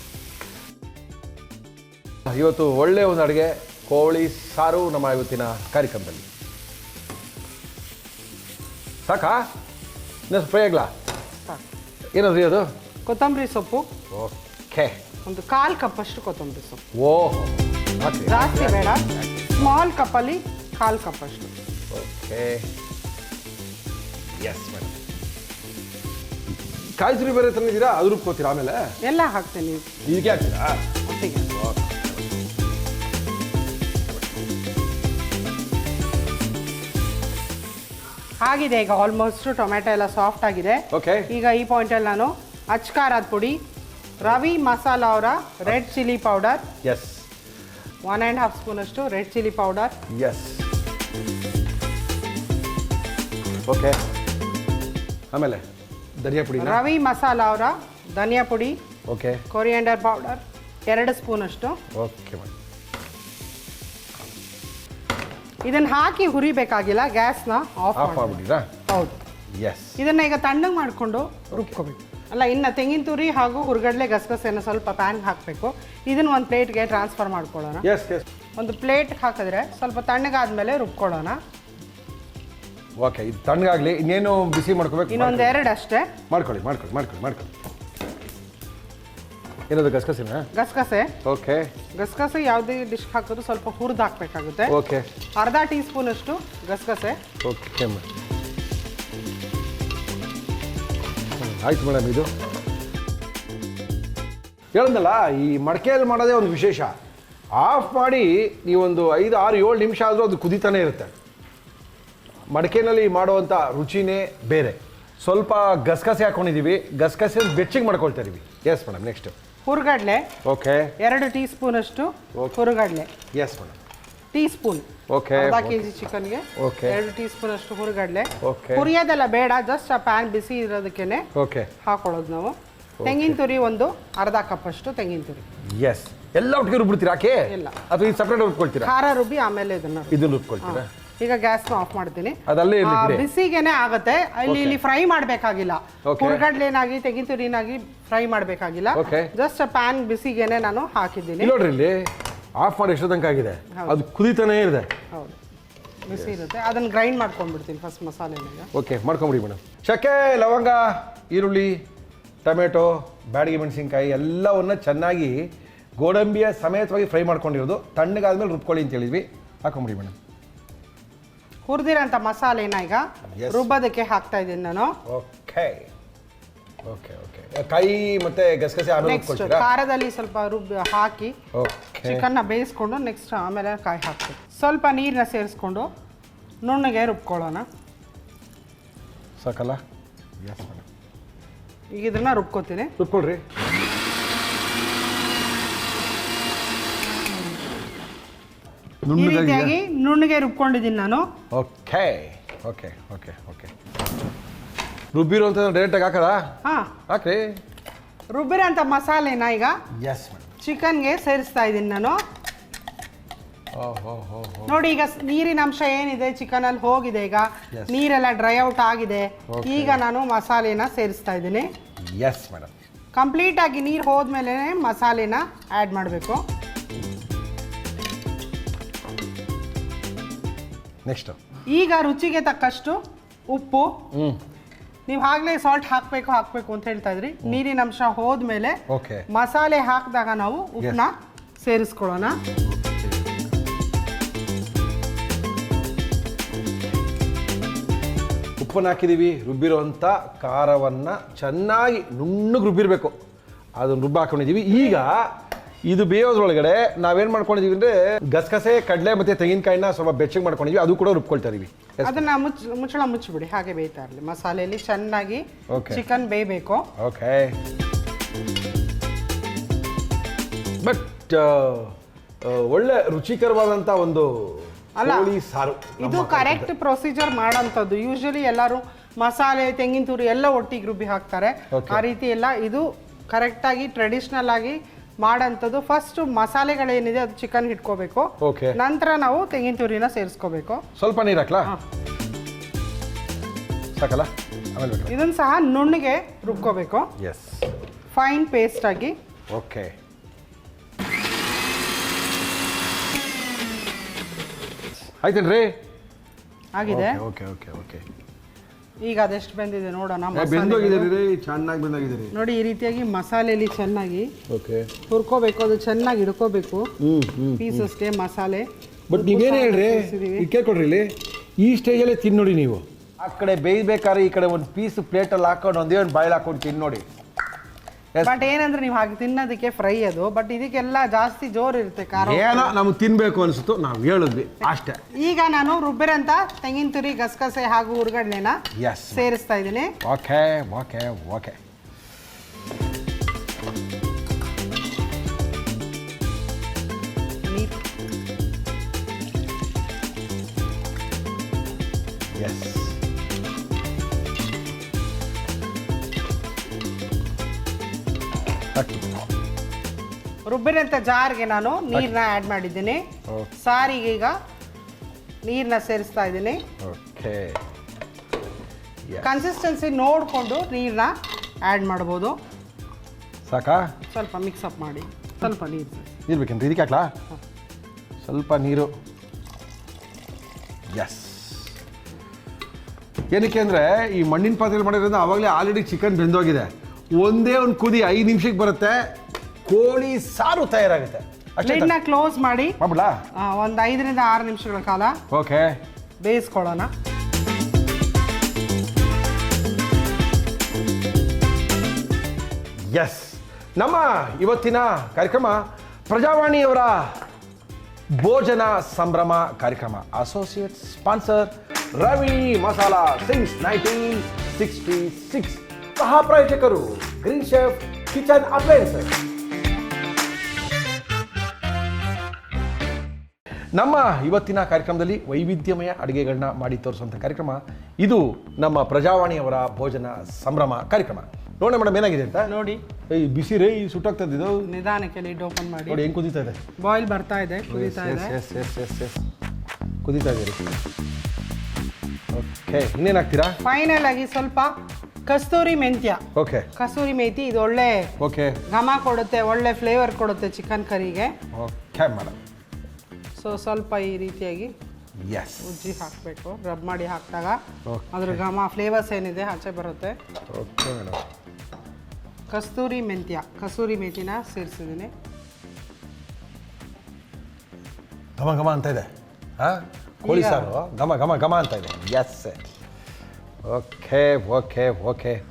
ಇವತ್ತು ಒಳ್ಳೆಯ ಒಂದು ಅಡುಗೆ ಕೋಳಿ ಸಾರು ನಮ್ಮ ಇವತ್ತಿನ ಕಾರ್ಯಕ್ರಮದಲ್ಲಿ. ಸಾಕಾ? ಇನ್ನೊಂದು ಫ್ರೈ ಆಗ್ಲಾ ಏನದ್ರಿ ಅದು
ಕೊತ್ತಂಬರಿ ಸೊಪ್ಪು.
ಓಕೆ.
ಒಂದು ಕಾಲು ಕಪ್ ಅಷ್ಟು ಕೊತ್ತಂಬರಿ ಸೊಪ್ಪು.
ಓಹ್. ಹಾಕಿ
ಜಾಸ್ತಿ ಬೇಡ. ಸ್ಮಾಲ್ ಕಪ್ಪಲ್ಲಿ ಕಾಲು ಕಪ್ ಅಷ್ಟು.
ಓಕೆ. ಎಸ್ ಮೇಡಮ್ ಬೇರೆ ತಂದಿದ್ದೀರಾ? ಅದು ರುಬ್ಕೋತೀರಾ ಆಮೇಲೆ?
ಎಲ್ಲ ಹಾಕ್ತೀನಿ
ಇದಕ್ಕೆ ಹಾಕ್ತೀರಾ?
ಒಟ್ಟಿಗೆ. ಆಗಿದೆ ಈಗ ಆಲ್ಮೋಸ್ಟ್ ಟೊಮೆಟೊ ಎಲ್ಲ ಸಾಫ್ಟ್ ಆಗಿದೆ.
ಓಕೆ
ಈಗ ಈ ಪಾಯಿಂಟಲ್ಲಿ ನಾನು ಅಚ್ಕಾರದ ಪುಡಿ ರವಿ ಮಸಾಲ ಅವರ red chilli powder
yes
one and half spoon ಅಷ್ಟು red chilli powder.
Yes okay ಆಮೇಲೆ ಧನಿಯಾ ಪುಡಿ
ರವಿ ಮಸಾಲ ಅವರ ಧನಿಯಾ ಪುಡಿ
ಓಕೆ.
ಕೊರಿಯಂಡರ್ ಪೌಡರ್ ಎರಡು ಸ್ಪೂನ್ ಅಷ್ಟು
ಓಕೆ ಮೇಡಮ್.
ಇದನ್ನ ಹಾಕಿ ಹುರಿಬೇಕಾಗಿಲ್ಲ ಗ್ಯಾಸ್ನ ಆಫ್
ಆಫ್ ಮಾಡ್ಬಿಟ್ಟಿರಾ
ಹೌದು.
ಎಸ್
ಇದನ್ನ ಈಗ ತಣ್ಣಗೆ ಮಾಡಿಕೊಂಡು ರುಬ್ಕೋಬೇಕು. ಅಲ್ಲ ಇನ್ನು ತೆಂಗಿನ ತುರಿ ಹಾಗೂ ಹುರ್ಗಡ್ಲೆ ಗಸಗಸೆನ ಸ್ವಲ್ಪ ಪ್ಯಾನ್ಗೆ ಹಾಕಬೇಕು. ಇದನ್ನ ಒಂದು ಪ್ಲೇಟ್ಗೆ ಟ್ರಾನ್ಸ್ಫರ್ ಮಾಡ್ಕೊಳ್ಳೋಣ.
ಎಸ್ ಎಸ್
ಒಂದು ಪ್ಲೇಟ್ ಹಾಕಿದ್ರೆ ಸ್ವಲ್ಪ ತಣ್ಣಗಾದ್ಮೇಲೆ ರುಬ್ಕೊಳ್ಳೋಣ.
ಓಕೆ ಇದು ತಣ್ಣಗಾಗಲಿ ಇನ್ನೇನು ಬಿಸಿ ಮಾಡ್ಕೋಬೇಕು?
ಇನ್ನೊಂದು ಎರಡು ಅಷ್ಟೇ.
ಮಾಡ್ಕೊಳ್ಳಿ ಮಾಡ್ಕೊಳ್ಳಿ ಮಾಡ್ಕೊಳ್ಳಿ ಮಾಡ್ಕೊಳ್ಳಿ. ಏನದು ಗಸಗಸೆನಾ?
ಗಸಗಸೆ.
ಓಕೆ
ಗಸಗಸೆ ಯಾವುದೇ ಡಿಶ್ ಹಾಕಿದ್ರು ಸ್ವಲ್ಪ ಹುರಿದು ಹಾಕಬೇಕಾಗುತ್ತೆ.
ಓಕೆ
ಅರ್ಧ ಟೀ ಸ್ಪೂನ್ ಅಷ್ಟು ಗಸಗಸೆ.
ಓಕೆ ಮೇಡಮ್ ಆಯ್ತು ಮೇಡಮ್ ಇದು. ಹೇಳಂದಲ್ಲ ಈ ಮಡಕೆಯಲ್ಲಿ ಮಾಡೋದೇ ಒಂದು ವಿಶೇಷ. ಆಫ್ ಮಾಡಿ ನೀವೊಂದು ಐದು ಆರು ಏಳು ನಿಮಿಷ ಆದರೂ ಅದು ಕುದಿತಾನೆ ಇರುತ್ತೆ. ಮಡಕೆನಲ್ಲಿ ಮಾಡುವಂಥ ರುಚಿನೇ ಬೇರೆ. ಸ್ವಲ್ಪ ಗಸಗಸೆ ಹಾಕೊಂಡಿದ್ದೀವಿ ಗಸಗಸೆ ಬೆಚ್ಚಿಗೆ ಮಾಡ್ಕೊಳ್ತಾ ಇದೀವಿ. ಎಸ್ ಮೇಡಮ್ ನೆಕ್ಸ್ಟ್
ಹುರ್ಗಡ್ಲೆ.
ಓಕೆ
ಎರಡು ಟೀ ಸ್ಪೂನ್ ಅಷ್ಟು
Okay.
ಹುರುಗಡ್ಲೆ.
Yes madam
teaspoon
okay
ಅರ್ಧ ಕೆ ಜಿ ಚಿಕನ್ಗೆ
ಓಕೆ
ಎರಡು ಟೀ ಸ್ಪೂನ್ ಅಷ್ಟು ಹುರುಗಡ್ಲೆ.
ಓಕೆ
ಹುರಿಯೋದೆಲ್ಲ ಬೇಡ ಜಸ್ಟ್ ಆ ಪ್ಯಾನ್ ಬಿಸಿ ಇರೋದಕ್ಕೇನೆ
ಓಕೆ
ಹಾಕೊಳ್ಳೋದು ನಾವು. ತೆಂಗಿನ ತುರಿ ಒಂದು ಅರ್ಧ ಕಪ್ ಅಷ್ಟು ತೆಂಗಿನ ತುರಿ.
ಎಸ್ ಎಲ್ಲ ಒಟ್ಟಿಗೆ ರುಬ್ಬಿಡ್ತೀರಾ ಆಕೆ?
ಇಲ್ಲ.
ಅಥವಾ ಇದು ಸಪ್ರೇಟ್ ರುಬ್ಕೊಳ್ತೀರಾ?
ಖಾರ ರುಬ್ಬಿ ಆಮೇಲೆ ಇದನ್ನ
ಇದನ್ನು ರುಬ್ಕೊಳ್ತೀರಾ?
ಈಗ ಗ್ಯಾಸ್ ಆಫ್ ಮಾಡ್ತೀನಿ.
ಅದಲ್ಲೇ ಇರ್ಲಿ
ಆ,
ಬಿಡಿ.
ಬಿಸಿಗೆನೆ ಆಗುತ್ತೆ. ಇಲ್ಲಿ ಇಲ್ಲಿ ಫ್ರೈ ಮಾಡಬೇಕಾಗಿಲ್ಲ.
Okay.
ಹುರುಗಡ್ಲೆನಾಗಿ ತೆಗಿನ್ ತುರಿನಾಗಿ ಫ್ರೈ ಮಾಡಬೇಕಾಗಿಲ್ಲ.
Okay.
ಜಸ್ಟ್ ಪ್ಯಾನ್ ಬಿಸಿಗೆನೆ ನಾನು ಹಾಕಿದ್ದೀನಿ.
ನೋಡ್ರಿ ಇಲ್ಲಿ ಆಫ್ ಮಾಡಿ ಎಷ್ಟು ತನಕ ಆಗಿದೆ. ಅದು ಕುದಿತಾನೇ ಇದೆ.
ಹೌದು. ಬಿಸಿ ಇರುತ್ತೆ. ಅದನ್ನ ಗ್ರೈಂಡ್ ಮಾಡ್ಕೊಂಡ್ಬಿಡ್ತೀನಿ ಫಸ್ಟ್ ಮಸಾಲೆನಾಗ
ಓಕೆ ಮಾಡ್ಕೊಂಬಿಡಿ ಮೇಡಮ್ ಚಕ್ಕೆ ಲವಂಗ ಈರುಳ್ಳಿ ಟೊಮೆಟೊ ಬ್ಯಾಡಗಿ ಮೆಣಸಿನ್ಕಾಯಿ ಎಲ್ಲವನ್ನ ಚೆನ್ನಾಗಿ ಗೋಡಂಬಿಯ ಸಮೇತವಾಗಿ ಫ್ರೈ ಮಾಡ್ಕೊಂಡಿರೋದು. ತಣ್ಣಗಾದ್ಮೇಲೆ ರುಬ್ಕೊಳ್ಳಿ ಅಂತ ಹೇಳಿದ್ವಿ ಹಾಕೊಂಬಿಡಿ ಮೇಡಮ್
ಹುರಿದಿರೋಂಥ ಮಸಾಲೆನ ಈಗ?
Yes.
ರುಬ್ಬೋದಕ್ಕೆ ಹಾಕ್ತಾ ಇದ್ದೀನಿ ನಾನು.
ಓಕೆ ಓಕೆ ಓಕೆ ಕಾಯಿ ಮತ್ತೆ ಗಸಗಸೆ ಆಮೇಲೆ
ನೆಕ್ಸ್ಟ್ ಖಾರದಲ್ಲಿ ಸ್ವಲ್ಪ ರುಬ್ಬಿ ಹಾಕಿ
ಓಕೆ
ಚಿಕನ್ನ ಬೇಯಿಸ್ಕೊಂಡು ನೆಕ್ಸ್ಟ್ ಆಮೇಲೆ ಕಾಯಿ ಹಾಕ್ತೀವಿ ಸ್ವಲ್ಪ ನೀರನ್ನ ಸೇರಿಸ್ಕೊಂಡು ನುಣ್ಣಗೆ ರುಬ್ಕೊಳ್ಳೋಣ.
ಸಾಕಲ್ಲ?
ಈಗ ಇದನ್ನ ರುಬ್ಕೋತೀನಿ.
ರುಬ್ಕೊಳ್ರಿ.
ಈ ರೀತಿಯಾಗಿ ನುಣ್ಣಗೆ ರುಬ್ಕೊಂಡಿದ್ದೀನಿ ನಾನು.
Okay okay okay okay. ರುಬ್ಬಿರೋ ಅಂತ ಡೈರೆಕ್ಟಾಗಿ ಹಾಕದ?
ಹಾ.
ಹಾಕ್ರಿ.
ರುಬ್ಬಿರೋಂಥ ಮಸಾಲೆನಾ ಈಗ?
ಎಸ್ ಮೇಡಮ್
ಚಿಕನ್ಗೆ ಸೇರಿಸ್ತಾ ಇದ್ದೀನಿ ನಾನು. ನೋಡಿ ಈಗ ನೀರಿನ ಅಂಶ ಏನಿದೆ? ಚಿಕನ್ ಅಲ್ಲಿ ಹೋಗಿದೆ ಈಗ. ನೀರೆಲ್ಲ ಡ್ರೈ ಔಟ್ ಆಗಿದೆ. ಈಗ ನಾನು ಮಸಾಲೆನ ಸೇರಿಸ್ತಾ ಇದ್ದೀನಿ.
ಎಸ್ ಮೇಡಮ್
ಕಂಪ್ಲೀಟ್ ಆಗಿ ನೀರು ಹೋದ್ಮೇಲೆ ಮಸಾಲೆನ ಆ್ಯಡ್ ಮಾಡಬೇಕು.
ನೆಕ್ಸ್ಟು
ಈಗ ರುಚಿಗೆ ತಕ್ಕಷ್ಟು ಉಪ್ಪು.
ಹ್ಞೂ
ನೀವು ಆಗ್ಲೇ ಸಾಲ್ಟ್ ಹಾಕಬೇಕು ಹಾಕಬೇಕು ಅಂತ ಹೇಳ್ತಾ ಇದ್ರಿ. ನೀರಿನ ಅಂಶ ಹೋದ್ಮೇಲೆ
ಓಕೆ
ಮಸಾಲೆ ಹಾಕಿದಾಗ ನಾವು ಉಪ್ಪನ್ನ ಸೇರಿಸ್ಕೊಳ್ಳೋಣ.
ಉಪ್ಪನ್ನು ಹಾಕಿದ್ದೀವಿ ರುಬ್ಬಿರೋಂಥ ಖಾರವನ್ನು ಚೆನ್ನಾಗಿ ನುಣ್ಣಗೆ ರುಬ್ಬಿರಬೇಕು. ಅದನ್ನು ರುಬ್ಬ ಹಾಕೊಂಡಿದ್ದೀವಿ ಈಗ ಇದು ಬೇಯೋದ್ರೊಳಗಡೆ ನಾವೇನ್ ಮಾಡ್ಕೊಂಡಿದೀವಿ ಅಂದ್ರೆ ಗಸಗಸೆ ಕಡಲೆ ಮತ್ತೆ ತೆಂಗಿನಕಾಯಿನ ಸ್ವಲ್ಪ ಬೆಚ್ಚಗೆ ಮಾಡ್ಕೊಂಡಿದ್ವಿ ಅದು ಕೂಡ ರುಬ್ಕೊಳ್ತಾ ಇದೀವಿ.
ಅದನ್ನ ಮುಚ್ಚ ಮುಚ್ಚಳ ಮುಚ್ಚಿಬಿಡಿ ಹಾಗೆ ಬೇಯ್ತಾ ಇರಲಿ ಮಸಾಲೆಯಲ್ಲಿ ಚೆನ್ನಾಗಿ
Okay.
ಚಿಕನ್ ಬೇಯಬೇಕು
ಓಕೆ ಬಟ್ ಒಳ್ಳೆ ರುಚಿಕರವಾದಂತ ಒಂದು
ಅಲ್ಲ.
ಕೋಳಿ ಸಾರು
ಇದು ಕರೆಕ್ಟ್ ಪ್ರೊಸೀಜರ್ ಮಾಡೋಂಥದ್ದು ಯೂಶಲಿ ಎಲ್ಲರೂ ಮಸಾಲೆ ತೆಂಗಿನ ತುರಿ ಎಲ್ಲ ಒಟ್ಟಿಗೆ ರುಬ್ಬಿ ಹಾಕ್ತಾರೆ
Okay.
ಆ ರೀತಿ ಎಲ್ಲ ಇದು ಕರೆಕ್ಟಾಗಿ ಟ್ರೆಡಿಷ್ನಲ್ ಆಗಿ ಮಾಡೋಂಥದ್ದು. ಫಸ್ಟ್ ಮಸಾಲೆಗಳೇನಿದೆ ಅದು ಚಿಕನ್ ಇಟ್ಕೋಬೇಕು
ಓಕೆ
ನಂತರ ನಾವು ತೆಂಗಿನ ತುರಿನ ಸೇರಿಸ್ಕೋಬೇಕು.
ಸ್ವಲ್ಪ ನೀರು ಹಾಕ್ಲಾ?
ಹಾ.
ಸಾಕಲ್ಲ? ಆಮೇಲೆ ಬೇಕಾ
ಇದನ್ನು ಸಹ ನುಣ್ಣಗೆ ರುಬ್ಕೋಬೇಕು.
ಎಸ್
ಫೈನ್ ಪೇಸ್ಟ್ ಆಗಿ.
ಓಕೆ ಆಯ್ತೇನ್ರಿ?
ಆಗಿದೆ.
ಓಕೆ ಓಕೆ ಓಕೆ
ಈಗ ಅದೆಷ್ಟು ಬೆಂದಿದೆ ನೋಡೋಣ
ಬೆಂದೋಗಿದ್ದೀರಿ ಚೆನ್ನಾಗಿ ಬೆಂದೋಗಿದ್ದೀರಿ.
ನೋಡಿ ಈ ರೀತಿಯಾಗಿ ಮಸಾಲೆಯಲ್ಲಿ ಚೆನ್ನಾಗಿ
ಓಕೆ.
ಹುರ್ಕೋಬೇಕು ಅದು ಚೆನ್ನಾಗಿ ಹಿಡ್ಕೋಬೇಕು.
ಹ್ಞೂ ಹ್ಞೂ
ಪೀಸಸ್ಗೆ ಮಸಾಲೆ.
ಬಟ್ ನೀವೇನು ಹೇಳ್ರಿ? ಕೇಳ್ಕೊಡ್ರಿ ಇಲ್ಲಿ. ಈ ಸ್ಟೇಜಲ್ಲೇ ತಿನ್ನೋಡಿ ನೀವು. ಆ ಕಡೆ ಬೇಯ್ಬೇಕಾದ್ರೆ ಈ ಕಡೆ ಒಂದು ಪೀಸ್ ಪ್ಲೇಟಲ್ಲಿ ಹಾಕೊಂಡು ಒಂದೇ ಒಂದು ಬಾಯ್ಲ್ ಹಾಕೊಂಡು ತಿನ್ ನೋಡಿ. Yes.
ಬಟ್ ಏನಂದ್ರೆ ನೀವು ಹಾಗೆ ತಿನ್ನೋದಕ್ಕೆ ಫ್ರೈ ಅದು ಬಟ್ ಇದಕ್ಕೆಲ್ಲ ಜಾಸ್ತಿ ಜೋರು ಇರುತ್ತೆ ಖಾರ
ಏನೋ ನಮ್ಗೆ ತಿನ್ಬೇಕು ಅನ್ಸುತ್ತು ನಾವು ಹೇಳಿದ್ವಿ ಅಷ್ಟೇ.
ಈಗ ನಾನು ರುಬ್ಬಿರಂತ ತೆಂಗಿನ ತುರಿ ಗಸಗಸೆ ಹಾಗೂ
ಉರ್ಗಡ್ನೆನ
ಸೇರಿಸ್ತಾ ಇದ್ದೀನಿ.
ಓಕೆ ಓಕೆ ಓಕೆ
ರುಬ್ಬಿರಂತ ಜಾರ್ಗೆ ನಾನು ನೀರನ್ನ ಆ್ಯಡ್ ಮಾಡಿದ್ದೀನಿ. ಸಾರಿಗೆ ಈಗ ನೀರನ್ನ ಸೇರಿಸ್ತಾ ಇದ್ದೀನಿ.
ಓಕೆ.
ಕನ್ಸಿಸ್ಟೆನ್ಸಿ ನೋಡಿಕೊಂಡು ನೀರನ್ನ ಆ್ಯಡ್ ಮಾಡ್ಬೋದು.
ಸಾಕಾ?
ಸ್ವಲ್ಪ ಮಿಕ್ಸ್ ಅಪ್ ಮಾಡಿ. ಸ್ವಲ್ಪ ನೀರು
ನೀರು ಬೇಕಂತ ಇದಕ್ಕೆ ಹಾಕ್ಲಾ? ಸ್ವಲ್ಪ ನೀರು. ಎಸ್ ಏನಕ್ಕೆ ಅಂದರೆ ಈ ಮಣ್ಣಿನ ಪಾತ್ರೆ ಮಾಡಿರೋದ್ರಿಂದ ಆವಾಗಲೇ ಆಲ್ರೆಡಿ ಚಿಕನ್ ಬೆಂದೋಗಿದೆ. ಒಂದೇ ಒಂದು ಕುದಿ ಐದು ನಿಮಿಷಕ್ಕೆ ಬರುತ್ತೆ. ಕೋಳಿ ಸಾರು ತಯಾರಾಗುತ್ತೆ. ಅಷ್ಟೇ
ಲಿಡ್ನ ಕ್ಲೋಸ್ ಮಾಡಿ.
ಮಾಡ್ಬಿಡಾ
ಒಂದು ಐದರಿಂದ ಆರು ನಿಮಿಷಗಳ ಕಾಲ
ಓಕೆ.
ಬೇಯಿಸ್ಕೊಳ್ಳೋಣ.
ಎಸ್ ನಮ್ಮ ಇವತ್ತಿನ ಕಾರ್ಯಕ್ರಮ ಪ್ರಜಾವಾಣಿಯವರ ಭೋಜನ ಸಂಭ್ರಮ ಕಾರ್ಯಕ್ರಮ. Associate sponsor Ravi Masala since nineteen sixty six ಸಹ ಪ್ರಯೋಜಕರು ಗ್ರೀನ್ ಶೆಫ್ ಕಿಚನ್ ಅಪ್ಲಯನ್ಸಸ್ ನಮ್ಮ ಇವತ್ತಿನ ಕಾರ್ಯಕ್ರಮದಲ್ಲಿ ವೈವಿಧ್ಯಮಯ ಅಡುಗೆಗಳನ್ನ ಮಾಡಿ ತೋರಿಸುವಂಥ ಕಾರ್ಯಕ್ರಮ. ಇದು ನಮ್ಮ ಪ್ರಜಾವಾಣಿಯವರ ಭೋಜನ ಸಂಭ್ರಮ ಕಾರ್ಯಕ್ರಮ. ನೋಡಿ ಮೇಡಮ್ ಏನಾಗಿದೆ ಅಂತ?
ನೋಡಿ.
ಈ ಬಿಸಿ ರೈ ಸುಟ್ಟೋಗ್ತದೆ ಇದು
ನಿಧಾನಕ್ಕೆ ಲೀಡ್ ಓಪನ್ ಮಾಡಿ.
ನೋಡಿ ಹೆಂಗೆ ಕುದೀತಾ ಇದೆ?
ಬಾಯ್ಲ್ ಬರ್ತಾ ಇದೆ ಕುದೀತಾ ಇದೆ.
ಎಸ್ ಎಸ್ ಎಸ್ ಎಸ್ ಕುದೀತಾ ಇದೆ ಓಕೆ ಇನ್ನೇನು ಹಾಕ್ತೀರಾ?
ಫೈನಲ್ ಆಗಿ ಸ್ವಲ್ಪ ಕಸ್ತೂರಿ ಮೆಂತ್ಯ.
ಓಕೆ
ಕಸ್ತೂರಿ ಮೇತಿ ಇದು ಒಳ್ಳೆ
ಓಕೆ
ಘಮ ಕೊಡುತ್ತೆ ಒಳ್ಳೆ ಫ್ಲೇವರ್ ಕೊಡುತ್ತೆ ಚಿಕನ್ ಕರಿಗೆ
ಓಕೆ ಮೇಡಮ್
ಸೊ ಸ್ವಲ್ಪ ಈ ರೀತಿಯಾಗಿ
ಎಸ್
ಉಜ್ಜಿ ಹಾಕಬೇಕು. ರಬ್ ಮಾಡಿ ಹಾಕಿದಾಗ
Okay.
ಅದ್ರ ಘಮ ಫ್ಲೇವರ್ಸ್ ಏನಿದೆ ಆಚೆ ಬರುತ್ತೆ.
ಓಕೆ ಮೇಡಮ್
ಕಸ್ತೂರಿ ಮೆಂತ್ಯ ಕಸ್ತೂರಿ ಮೆಂತಿನ ಸೇರಿಸಿದ್ದೀನಿ.
ಘಮ ಘಮ ಅಂತ ಇದೆ? ಹಾಂ? ಕೋಳಿ
ಈಗ-
ಸಾರು? ಘಮ ಘಮ ಘಮ ಅಂತ ಇದೆ. ಎಸ್ ಓಕೆ ಓಕೆ ಓಕೆ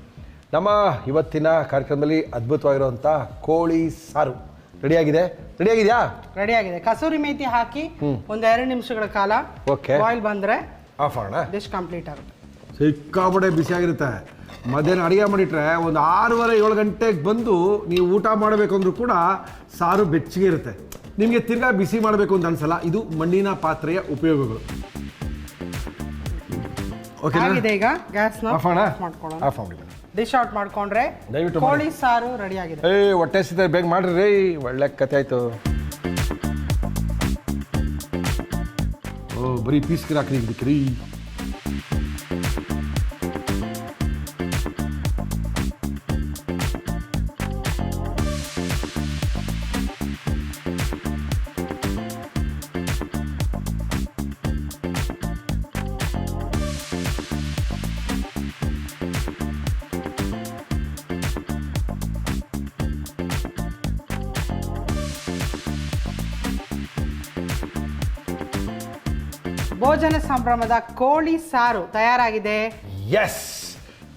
ನಮ್ಮ ಇವತ್ತಿನ ಕಾರ್ಯಕ್ರಮದಲ್ಲಿ ಅದ್ಭುತವಾಗಿರುವಂಥ ಕೋಳಿ ಸಾರು. ರೆಡಿಯಾಗಿದೆ ರೆಡಿಯಾಗಿದೆಯಾ
ರೆಡಿ ಆಗಿದೆ. ಕಸೂರಿ ಮೇಥಿ ಹಾಕಿ ಒಂದ್ ಎರಡು ನಿಮಿಷಗಳ ಕಾಲ
ಓಕೆ
ಬಾಯ್ಲ್ ಬಂದ್ರೆ
ಆಫ್ ಮಾಡೋಣ?
ಡಿಶ್ ಕಂಪ್ಲೀಟ್ ಆಗುತ್ತೆ.
ಬಿಸಿ ಆಗಿರುತ್ತೆ. ಮಧ್ಯಾಹ್ನ ಅಡುಗೆ ಮಾಡಿಟ್ರೆ ಒಂದು ಆರೂವರೆ ಏಳು ಗಂಟೆಗೆ ಬಂದು ನೀವು ಊಟ ಮಾಡಬೇಕು ಅಂದ್ರೂ ಕೂಡ ಸಾರು ಬೆಚ್ಚಗೆ ಇರುತ್ತೆ. ನಿಮಗೆ ತಿರ್ಗಾ ಬಿಸಿ ಮಾಡಬೇಕು ಅಂತ ಅನ್ಸಲ್ಲ. ಇದು ಮಣ್ಣಿನ ಪಾತ್ರೆಯ ಉಪಯೋಗಗಳು. ಓಕೆನಾ
ಆಗಿದೆ ಈಗ. ಗ್ಯಾಸ್
ಆಫ್ ಮಾಡೋಣ?
ಮಾಡ್ಕೊಳ್ಳೋಣ.
ಆಫ್ ಮಾಡಿ
ಡಿಶ್ ಔಟ್ ಮಾಡ್ಕೊಂಡ್ರೆ
ದಯವಿಟ್ಟು
ಕೋಳಿ ಸಾರು ರೆಡಿ ಆಗಿದೆ
ಏ ಹೊಟ್ಟೆ ಸಿದ್ದೆ ಬೇಗ ಮಾಡ್ರಿ ರೀ. ಒಳ್ಳೆ ಕತೆ ಆಯ್ತು. ಓ ಬರೀ ಪೀಸ್ ಹಾಕ್ರಿ ಇದಕ್ಕೆ
ಸಂಭ್ರಮದ ಕೋಳಿ ಸಾರು ತಯಾರಾಗಿದೆ.
ಎಸ್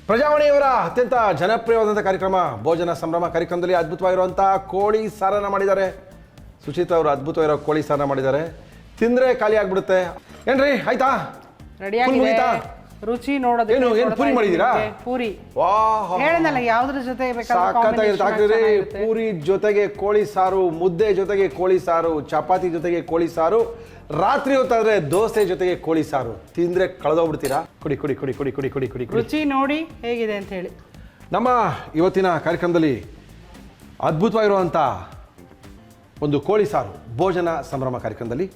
ಪ್ರಜಾವಾಣಿಯವರ ಅತ್ಯಂತ ಜನಪ್ರಿಯವಾದಂಥ ಕಾರ್ಯಕ್ರಮ ಭೋಜನ ಸಂಭ್ರಮ ಕಾರ್ಯಕ್ರಮದಲ್ಲಿ ಅದ್ಭುತವಾಗಿರುವಂತಹ ಕೋಳಿ ಸಾರನ್ನ ಮಾಡಿದ್ದಾರೆ. ಸುಚಿತಾ ಅವರು ಅದ್ಭುತವಾಗಿರೋ ಕೋಳಿ ಸಾರನ್ನ ಮಾಡಿದ್ದಾರೆ. ತಿಂದ್ರೆ ಖಾಲಿ ಆಗ್ಬಿಡುತ್ತೆ. ಏನ್ರಿ ಆಯ್ತಾ? ಮುಗೀತಾ?
ರುಚಿ ನೋಡೋದು
ಏನು, ಏನು ಪೂರಿ
ಮಾಡಿದೀರಾ
ಮಾಡಿದ್ದೀರಾ?
ಪೂರಿ. ಹೇಳನಲ್ಲ ಯಾವ್ದ್ರ ಜೊತೆ ಬೇಕಾದ್ರೂ ಚೆನ್ನಾಗಿರುತ್ತೆ.
ಪೂರಿ ಜೊತೆಗೆ ಕೋಳಿ ಸಾರು ಮುದ್ದೆ ಜೊತೆಗೆ ಕೋಳಿ ಸಾರು ಚಪಾತಿ ಜೊತೆಗೆ ಕೋಳಿ ಸಾರು ರಾತ್ರಿ ಹೊತ್ತಾದ್ರೆ ದೋಸೆ ಜೊತೆಗೆ ಕೋಳಿ ಸಾರು. ತಿಂದ್ರೆ ಕಳೆದೋಗ್ಬಿಡ್ತೀರಾ? ಕುಡಿ ಕುಡಿ ಕುಡಿ ಕುಡಿ ಕುಡಿ ಕುಡಿ ಕುಡಿ. ಕುಡಿ
ರುಚಿ ನೋಡಿ ಹೇಗಿದೆ ಅಂತ ಹೇಳಿ.
ನಮ್ಮ ಇವತ್ತಿನ ಕಾರ್ಯಕ್ರಮದಲ್ಲಿ ಅದ್ಭುತವಾಗಿರುವಂಥ ಒಂದು ಕೋಳಿ ಸಾರು ಭೋಜನ ಸಂಭ್ರಮ ಕಾರ್ಯಕ್ರಮದಲ್ಲಿ.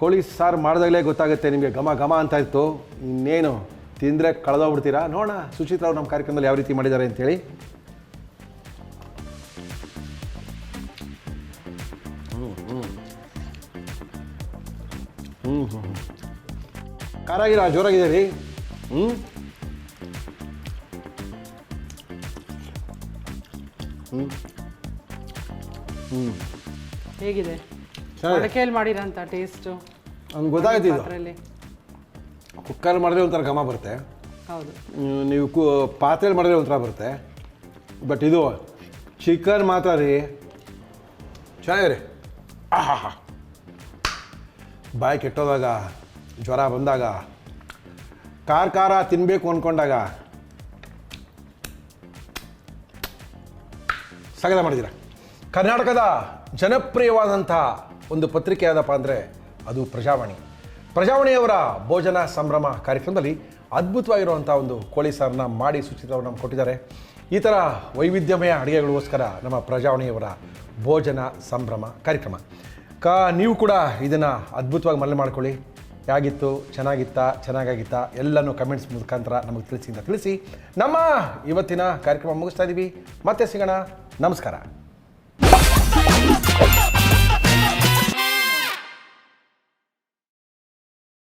ಕೋಳಿ ಸಾರು ಮಾಡಿದಾಗಲೇ ಗೊತ್ತಾಗುತ್ತೆ ನಿಮಗೆ ಘಮ ಘಮ ಅಂತ ಇತ್ತು. ಇನ್ನೇನು ತಿಂದರೆ ಕಳೆದೋಗ್ಬಿಡ್ತೀರಾ? ನೋಡೋಣ ಸುಚಿತ್ರ ಅವರು ನಮ್ಮ ಕಾರ್ಯಕ್ರಮದಲ್ಲಿ ಯಾವ ರೀತಿ ಮಾಡಿದ್ದಾರೆ ಅಂತೇಳಿ ಖಾರ ಗಿರ ಜೋರಾಗಿದೆ ರೀ ಹ್ಞೂ
ಹೇಗಿದೆ?
ಚೆನ್ನಾಗಿದೆ.
ಅಡಕೆಯಲ್ಲಿ ಮಾಡಿರೋಂಥ ಟೇಸ್ಟು
ಅವ್ನಿಗೆ ಗೊತ್ತಾಗುತ್ತೆ ಇದು ಕುಕ್ಕರ್ ಮಾಡಿದ್ರೆ ಒಂಥರ ಘಮ ಬರುತ್ತೆ.
ಹೌದು.
ನೀವು ಕು ಪಾತ್ರೆಯಲ್ಲಿ ಮಾಡಿದ್ರೆ ಒಂಥರ ಬರುತ್ತೆ. ಬಟ್ ಇದು ಚಿಕನ್ ಮಾತ್ರ ರೀ. ಚೆನ್ನಾಗಿದೆ ಆಹಾ ಬಾಯಿ ಕೆಟ್ಟೋದಾಗ ಜ್ವರ ಬಂದಾಗ ಖಾರ ಖಾರ ತಿನ್ನಬೇಕು ಅಂದ್ಕೊಂಡಾಗ ಸಗದ ಮಾಡಿದ್ದೀರ? ಕರ್ನಾಟಕದ ಜನಪ್ರಿಯವಾದಂಥ ಒಂದು ಪತ್ರಿಕೆ ಯಾವುದಪ್ಪ ಅಂದರೆ, ಅದು ಪ್ರಜಾವಾಣಿ. ಪ್ರಜಾವಾಣಿಯವರ ಭೋಜನ ಸಂಭ್ರಮ ಕಾರ್ಯಕ್ರಮದಲ್ಲಿ ಅದ್ಭುತವಾಗಿರುವಂಥ ಒಂದು ಕೋಳಿ ಸಾರನ್ನ ಮಾಡಿ ಸುಚಿತ್ರ ನಮ್ಗೆ ಕೊಟ್ಟಿದ್ದಾರೆ. ಈ ಥರ ವೈವಿಧ್ಯಮಯ ಅಡುಗೆಗಳಿಗೋಸ್ಕರ ನಮ್ಮ ಪ್ರಜಾವಾಣಿಯವರ ಭೋಜನ ಸಂಭ್ರಮ ಕಾರ್ಯಕ್ರಮ. ಕಾ, ನೀವು ಕೂಡ ಇದನ್ನು ಅದ್ಭುತವಾಗಿ ಮನೆ ಮಾಡ್ಕೊಳ್ಳಿ ಹೇಗಿತ್ತು, ಚೆನ್ನಾಗಿತ್ತಾ, ಚೆನ್ನಾಗಾಗಿತ್ತಾ, ಎಲ್ಲನೂ ಕಮೆಂಟ್ಸ್ ಮುಖಾಂತರ ನಮಗೆ ತಿಳಿಸಿ ಅಂತ ತಿಳಿಸಿ ನಮ್ಮ ಇವತ್ತಿನ ಕಾರ್ಯಕ್ರಮ ಮುಗಿಸ್ತಾ ಇದ್ದೀವಿ ಮತ್ತೆ ಸಿಗೋಣ. ನಮಸ್ಕಾರ.